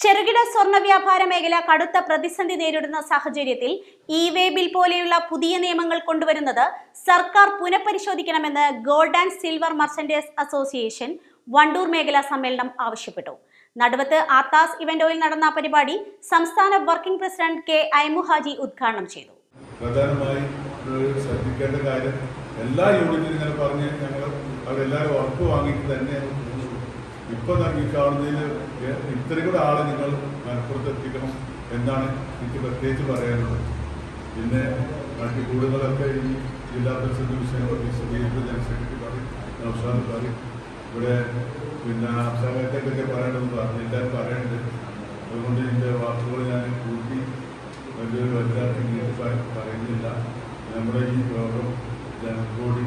ചെറുകിട സ്വർണ വ്യാപാര മേഖല കടുത്ത പ്രതിസന്ധി നേരിടുന്ന സാഹചര്യത്തിൽ ഇ വേ ബിൽ പോലെയുള്ള പുതിയ നിയമങ്ങൾ കൊണ്ടുവരുന്നത് സർക്കാർ പുനഃപരിശോധിക്കണമെന്ന് gold and silver merchants association Wandoor മേഖലാ സമ്മേളനം ആവശ്യപ്പെട്ടു. നടുവത്ത് ആത്താസ് ഇവന്റോയിൽ നടന്ന പരിപാടി സംസ്ഥാന വർക്കിംഗ് പ്രസിഡന്റ് കെ ഐമുഹാജി ഉദ്ഘാടനം ചെയ്തു. ശ്രദ്ധിക്കേണ്ട കാര്യം എല്ലാ യൂണിറ്റിലും ഇങ്ങനെ പറഞ്ഞ് ഞങ്ങൾ അവരെല്ലാവരും ഉറപ്പ് വാങ്ങിയിട്ട് തന്നെ ഇപ്പൊ ഈ കാണുന്നതിൽ ഇത്രയും കൂടെ ആളെ നിങ്ങൾ മലപ്പുറത്ത് എത്തിക്കണം എന്നാണ് എനിക്ക് പ്രത്യേകിച്ച് പറയാനുള്ളത്. പിന്നെ മറ്റ് കൂടുതലൊക്കെ ഈ ജില്ലാ പരിഷത്ത് വിഷയങ്ങൾ വിശദീകരിച്ച് ജനറൽ സെക്രട്ടറി പറയും നൌഷാദ് പറയും. ഇവിടെ പിന്നെ സമയത്തെ പറ്റി പറയണമെന്ന് പറഞ്ഞു എല്ലാവരും പറയുന്നുണ്ട് അതുകൊണ്ട് ഇതിന്റെ വാക്കുകൾ ഞാൻ കൂട്ടി വലിയൊരു വലുതാക്കി ഇങ്ങനെ പറയുന്നില്ല. നമ്മുടെ ഈ യോഗം ജനകോടി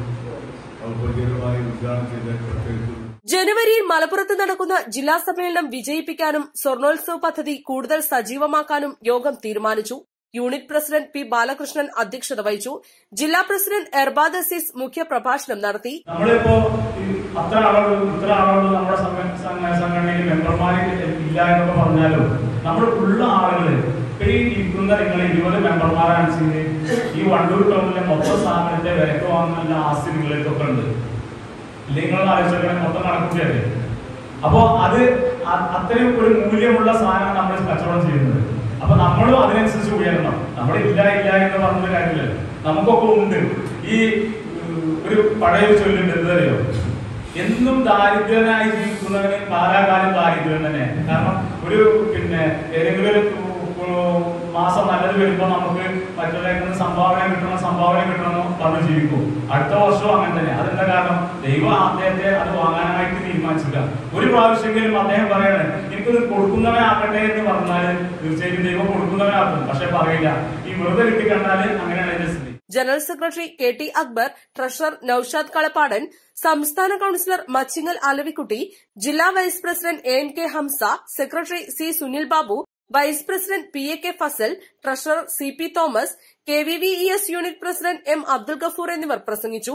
ഔപചാരികമായി ഉദ്ഘാടനം ചെയ്ത പ്രത്യേകിച്ച് ജനുവരിയിൽ മലപ്പുറത്ത് നടക്കുന്ന ജില്ലാ സമ്മേളനം വിജയിപ്പിക്കാനും സ്വർണോത്സവ പദ്ധതി കൂടുതൽ സജീവമാക്കാനും യോഗം തീരുമാനിച്ചു. യൂണിറ്റ് പ്രസിഡന്റ് പി ബാലകൃഷ്ണൻ അധ്യക്ഷത വഹിച്ചു. ജില്ലാ പ്രസിഡന്റ് എർബാദ് അസീസ് മുഖ്യപ്രഭാഷണം നടത്തി. നമ്മളിപ്പോ അത്ര ആളുകൾ ഇത്ര ആളുകൾ നമ്മുടെ സംഘ- സംഘ- സംഘടനയിൽ മെമ്പർമാർ ഇല്ല എന്നൊക്കെ പറഞ്ഞാലും നമ്മൾ ഉള്ള ആളുകൾ ഈ ഇരിക്കുന്ന നിങ്ങൾ ഇരുപത് മെമ്പർമാരാണെന്ന് ഈ വണ്ടൂർ ടൗണിലെ മൊത്തം സ്ഥാപനത്തെ വിലക്ക് വാങ്ങുന്ന ആസ്തി നിങ്ങളിലേക്കൊക്കെ ഉണ്ട് ഇല്ലെങ്കിൽ നിങ്ങൾ ആലോചിച്ചോളെ മൊത്തം കണക്കൂട്ടിയല്ലേ അപ്പോൾ അത് അത്രയും ഒരു മൂല്യമുള്ള സാധനമാണ് നമ്മൾ കച്ചവടം ചെയ്യുന്നത്. അപ്പൊ നമ്മളും അതിനനുസരിച്ച് ഉയരണം. നമ്മൾ ഇല്ല ഇല്ല എന്ന് പറഞ്ഞ കാര്യമില്ലല്ലോ നമുക്കൊക്കെ ഉണ്ട്. ഈ ഒരു പഴയ ചൊല്ലുണ്ട് എന്തറിയോ എന്നും ദാരിദ്ര്യനായി ജീവിക്കുന്നവന് കാലാകാലം ദാരിദ്ര്യം തന്നെ. കാരണം ഒരു പിന്നെ ഏതെങ്കിലും മാസം നല്ലത് വരുമ്പോൾ നമുക്ക് മറ്റുള്ള സംഭാവന കിട്ടണം സംഭാവന കിട്ടണമെന്ന് പറഞ്ഞ് ജീവിക്കും. അടുത്ത വർഷവും അങ്ങനെ തന്നെ. കാരണം ദൈവം അദ്ദേഹത്തെ അത് വാങ്ങാനായിട്ട് തീരുമാനിച്ചില്ല. ഒരു പ്രാവശ്യമെങ്കിലും അദ്ദേഹം പറയണേ എനിക്കത് കൊടുക്കുന്നവനാകട്ടെ എന്ന് പറഞ്ഞാൽ തീർച്ചയായിട്ടും ദൈവം കൊടുക്കുന്നവനാകും. പക്ഷെ പറയില്ല. ഈ വെറുതെ കിട്ടി കണ്ടാൽ അങ്ങനെയാണ് അതിന്റെ സ്ഥിതി. General secretary K T Akbar treasurer Noushad Kalappadan സംസ്ഥാന കൌൺസിലർ മച്ചിങ്ങൽ അലവിക്കുട്ടി ജില്ലാ vice president A N K Hamsa secretary C Sunil Babu vice president P A K Fasal treasurer C P Thomas K V V E S unit president M Abdul Gafoor എന്നിവർ പ്രസംഗിച്ചു.